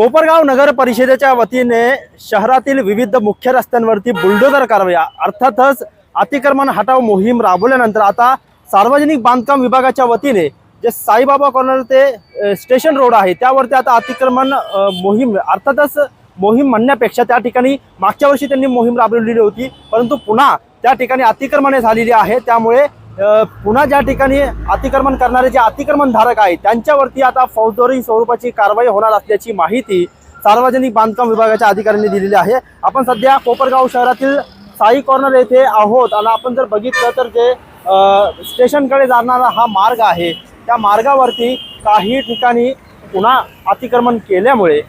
कोपरगाव नगर परिषदेच्या वतीने शहरातील विविध मुख्य रस्त्यांवरती बुलडोजर कारवाया. अर्थातच अतिक्रमण हटाव मोहीम राबवल्यानंतर आता सार्वजनिक बांधकाम विभागाच्या वतीने जे साईबाबा कॉर्नर ते स्टेशन रोड आहे त्यावरती आता अतिक्रमण मोहीम अर्थातच मोहीम म्हणण्यापेक्षा त्या ठिकाणी मागच्या वर्षी त्यांनी मोहीम राबवलेली होती परंतु पुन्हा त्या ठिकाणी अतिक्रमणे झालेली आहे. त्यामुळे पुन्हा ज्या ठिकाणी अतिक्रमण करणारे जे अतिक्रमण धारक आहेत त्यांच्यावरती आता फौजदारी स्वरूपाची कारवाई होणार असल्याची माहिती सार्वजनिक बांधकाम विभागाच्या अधिकाऱ्यांनी दिलेली आहे. आपण सध्या कोपरगाव शहरातील साई कॉर्नर येथे आहोत आणि आपण जर बघितलं तर जे स्टेशनकडे जाणारा हा मार्ग आहे त्या मार्गावरती काही ठिकाणी पुन्हा अतिक्रमण केल्यामुळे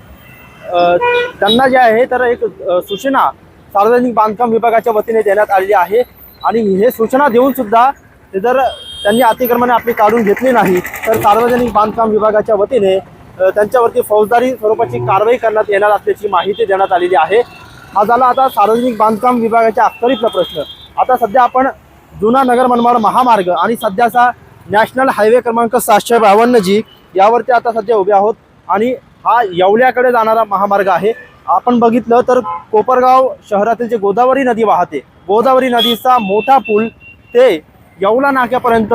त्यांना जे आहे तर एक सूचना सार्वजनिक बांधकाम विभागाच्या वतीने देण्यात आलेली आहे. आणि हे सूचना देऊन सुद्धा ते जर त्यांनी अतिक्रमणे आपली काढून घेतली नाही तर सार्वजनिक बांधकाम विभागाच्या वतीने त्यांच्यावरती फौजदारी स्वरूपाची कारवाई करण्यात येणार असल्याची माहिती देण्यात आलेली आहे. हा झाला आता सार्वजनिक बांधकाम विभागाच्या अखत्यारीतला प्रश्न. आता सध्या आपण जुना नगर मनमाड महामार्ग आणि सध्याचा नॅशनल हायवे क्रमांक सातशे बावन्न जी यावरती आता सध्या उभे आहोत आणि हा येवल्याकडे जाणारा महामार्ग आहे. आपण बघितलं तर कोपरगाव शहरातील जे गोदावरी नदी वाहते गोदावरी नदीचा मोठा पूल ते येवला नाक्यापर्यंत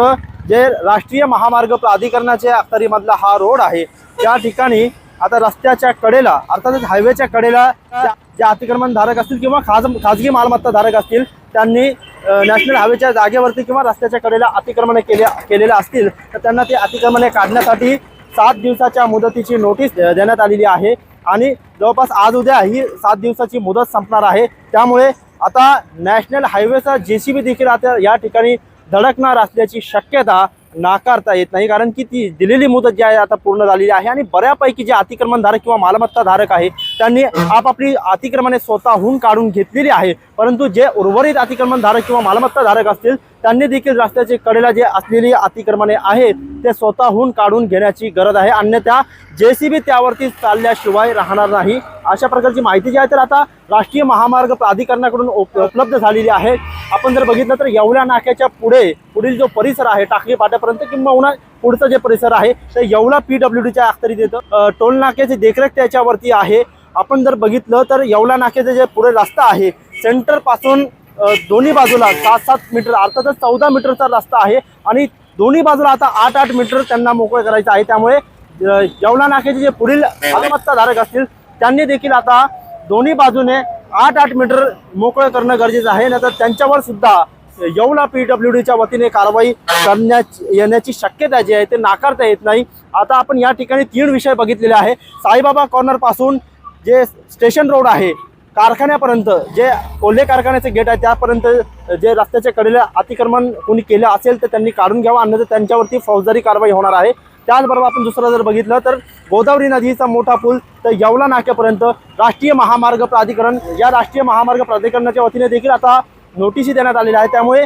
जे राष्ट्रीय महामार्ग प्राधिकरणाच्या अखत्यारीमधला हा रोड आहे त्या ठिकाणी आता रस्त्याच्या कडेला अर्थातच हायवेच्या कडेला जे अतिक्रमण धारक असतील किंवा खाज खाजगी मालमत्ता धारक असतील त्यांनी नॅशनल हायवेच्या जागेवरती किंवा रस्त्याच्या कडेला अतिक्रमणे केल्या केलेल्या असतील तर त्यांना ते अतिक्रमणे काढण्यासाठी सात दिवसाच्या मुदतीची नोटीस देण्यात आलेली आहे. आणि जवळपास आज उद्या ही सात दिवसाची मुदत संपणार आहे. त्यामुळे आता नॅशनल हायवेचा जे सी बी देखील आता या ठिकाणी धडकणार असल्याची शक्यता नाकारता येत नाही. कारण की ती दिलेली मुदत जी आहे आता पूर्ण झालेली आहे आणि बऱ्यापैकी जे अतिक्रमणधारक किंवा मालमत्ताधारक आहे त्यांनी आपापली अतिक्रमणे स्वतःहून काढून घेतलेली आहे. परंतु जे उर्वरित अतिक्रमणधारक किंवा मालमत्ताधारक असतील त्यांनी देखील रस्त्याच्या कडेला जे असलेली अतिक्रमणे आहेत ते स्वतःहून काढून घेण्याची गरज आहे. अन्यथा जे सी बी त्यावरती चालल्याशिवाय राहणार नाही. अशा प्रकारची माहिती जी आहे तर आता राष्ट्रीय महामार्ग प्राधिकरणाकडून उप- उपलब्ध झालेली आहे. आपण जर बघितलं तर येवला नाक्याच्या पुढे पुढील जो परिसर आहे टाकली पाट्यापर्यंत किंवा पुढचं जे परिसर आहे ते येवला पी डब्ल्यू डीच्या अखत्यारीत येतं. टोल नाक्याची देखरेख त्याच्यावरती आहे. आपण जर बघितलं तर येवला नाक्याचे जे पुढे रस्ता आहे सेंटरपासून दोन्ही बाजूला सात सात मीटर अर्थातच चौदा मीटरचा रस्ता आहे आणि दोन्ही बाजूला आता आठ आठ मीटर त्यांना मोकळे करायचं आहे. त्यामुळे अ, येवला नाक्याचे जे पुढील मालमत्ताधारक असतील त्यांनी देखील आता दोन्ही बाजूने आठ आठ मीटर मोकळं करणं गरजेचं आहे. नाहीतर त्यांच्यावर सुद्धा येवला पी डब्ल्यू डीच्या वतीने कारवाई करण्या येण्याची शक्यता जी आहे ते नाकारता येत नाही. आता आपण या ठिकाणी तीन विषय बघितलेले आहे. साईबाबा कॉर्नरपासून जे स्टेशन रोड आहे कारखान्यापर्यंत जे कोल्हे कारखान्याचे गेट आहे त्यापर्यंत जे रस्त्याच्या कडेला अतिक्रमण कोणी केलं असेल तर त्यांनी काढून घ्यावं अन्यथा त्यांच्यावरती फौजदारी कारवाई होणार आहे. त्याचबरोबर आपण दुसरं जर बघितलं तर गोदावरी नदीचा मोठा पूल तर येवला नाक्यापर्यंत राष्ट्रीय महामार्ग प्राधिकरण या राष्ट्रीय महामार्ग प्राधिकरणाच्या वतीने देखील आता नोटीसी देण्यात आलेल्या आहे. त्यामुळे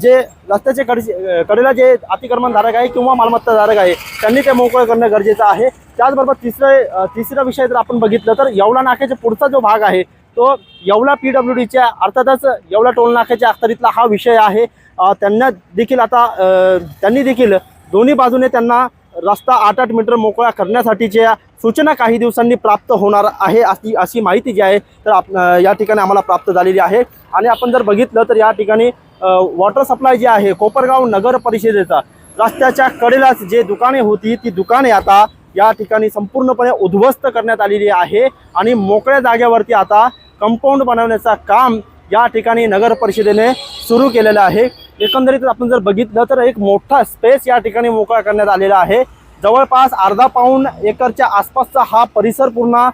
जे रस्त्याचे कडे कडेला जे अतिक्रमणधारक आहे किंवा मालमत्ताधारक आहे त्यांनी ते मोकळं करणं गरजेचं आहे. त्याचबरोबर तिसरं तिसरा विषय जर आपण बघितलं तर येवला नाक्याचा पुढचा जो भाग आहे तो येवला पी डब्ल्यू डीच्या अर्थातच येवला टोल नाक्याच्या हा विषय आहे. त्यांना देखील आता त्यांनी देखील दोन्ही बाजूने त्यांना रस्ता आठ आठ मीटर मोकळा करण्यासाठीच्या सूचना काही दिवसांनी प्राप्त होणार आहे अशी अशी माहिती जी आहे तर आप या ठिकाणी आम्हाला प्राप्त झालेली आहे. आणि आपण जर बघितलं तर या ठिकाणी वॉटर सप्लाय जी आहे कोपरगाव नगर परिषदेचा रस्त्याच्या कडेलाच जे दुकाने होती ती दुकाने आता या ठिकाणी संपूर्णपणे उद्ध्वस्त करण्यात आलेली आहे. आणि मोकळ्या जागेवरती आता कंपाऊंड बनवण्याचं काम या ठिकाणी नगर परिषदेने सुरू केलेलं आहे. एकंदरीत आपण जर बघितलं तर एक मोठा स्पेस या ठिकाणी मोकळा करण्यात आलेला आहे. जवळपास अर्धा पाऊण एकरच्या आसपासचा हा परिसर पूर्ण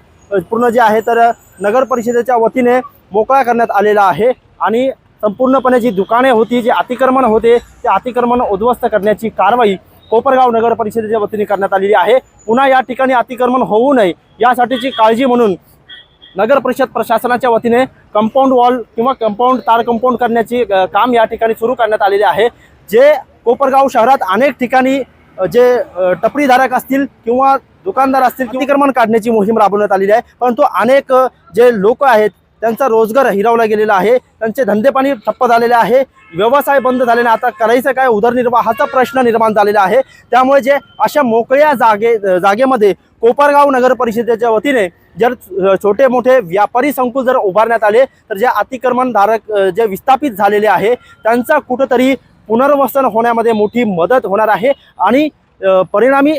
पूर्ण जे आहे तर नगर परिषदेच्या वतीने मोकळा करण्यात आलेला आहे. आणि संपूर्णपणे जी दुकाने होती जे अतिक्रमण होते ते अतिक्रमण उद्ध्वस्त करण्याची कारवाई कोपरगाव नगर परिषदेच्या वतीने करण्यात आलेली आहे. पुन्हा या ठिकाणी अतिक्रमण होऊ नये यासाठीची काळजी म्हणून नगर परिषद प्रशासनाच्या वतीने कंपाऊंड वॉल किंवा कंपाऊंड तार कंपाऊंड करण्याची काम या ठिकाणी सुरू करण्यात आलेले आहे. जे कोपरगाव शहरात अनेक ठिकाणी जे टपरीधारक असतील किंवा दुकानदार असतील अतिक्रमण काढण्याची मोहीम राबवण्यात आलेली आहे. परंतु अनेक जे लोक आहेत त्यांचा रोजगार हिरावला गेलेला आहे. त्यांचे धंदेपाणी ठप्प झालेले आहे. व्यवसाय बंद झालेला आता करायचं काय? उदरनिर्वाहाचा प्रश्न निर्माण झालेला आहे. त्यामुळे जे अशा मोकळ्या जागे जागेमध्ये कोपरगाव नगर परिषदेच्या वतीने जर छोटे मोठे व्यापारी संकुल जर उभारण्यात आले तर जे अतिक्रमणधारक जे विस्थापित झालेले आहे त्यांचा कुठंतरी पुनर्वसन होण्यामध्ये मोठी मदत होणार आहे आणि परिणामी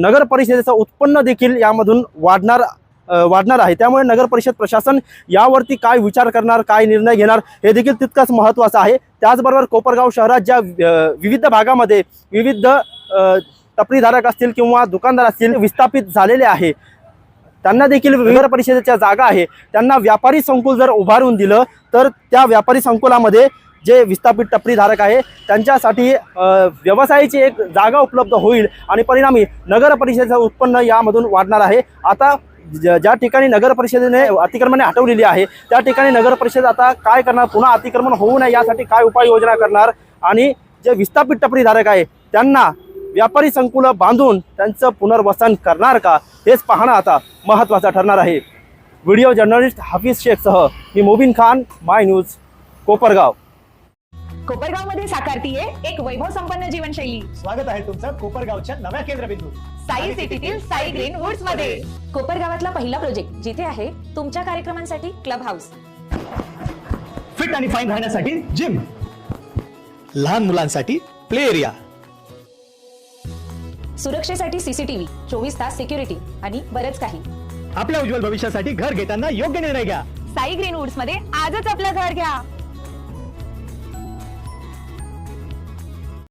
नगर परिषदेचं उत्पन्न देखील यामधून वाढणार वाढणार आहे. त्यामुळे नगर परिषद प्रशासन यावरती काय विचार करणार काय निर्णय घेणार हे देखील तितकंच महत्त्वाचं आहे. त्याचबरोबर कोपरगाव शहरात ज्या विविध भागामध्ये विविध टपरीधारक असतील किंवा दुकानदार असतील विस्थापित झालेले आहे. त्यांना देखील नगर परिषदेच्या जागा आहे. त्यांना व्यापारी संकुल जर उभारून दिलं तर त्या व्यापारी संकुलामध्ये जे विस्थापित टपरीधारक आहे त्यांच्यासाठी व्यवसायाची एक जागा उपलब्ध होईल आणि परिणामी नगर परिषदेचं उत्पन्न यामधून वाढणार आहे. आता ज- ज्या ठिकाणी नगर परिषदेने अतिक्रमणे हटवलेली आहे त्या ठिकाणी नगर परिषद आता काय करणार पुन्हा अतिक्रमण होऊ नये यासाठी काय उपाययोजना करणार आणि जे विस्थापित टपरीधारक आहे त्यांना व्यापारी संकुलं बांधून त्यांचं पुनर्वसन करणार का हेच पाहणं आता महत्त्वाचं ठरणार आहे. व्हिडिओ जर्नलिस्ट हाफिज शेखसह मी मुबिन खान माय न्यूज कोपरगाव. कोपरगावमध्ये साकारतीये एक वैभव संपन्न जीवनशैली. स्वागत आहे तुमचं कोपरगावच्या नव्या केंद्रबिंदू. साई सिटीतील साई ग्रीन वुड्समध्ये कोपरगावातला पहिला प्रोजेक्ट जिथे आहे तुमच्या कार्यक्रमांसाठी क्लब हाऊस फिट आणि फाईन राहण्यासाठी जिम लहान मुलांसाठी प्ले एरिया सुरक्षेसाठी सीसीटीव्ही चोवीस तास सिक्युरिटी आणि बरंच काही. आपल्या उज्ज्वल भविष्यासाठी घर घेताना योग्य निर्णय घ्या. साई ग्रीन वुड्समध्ये आजच आपलं घर घ्या.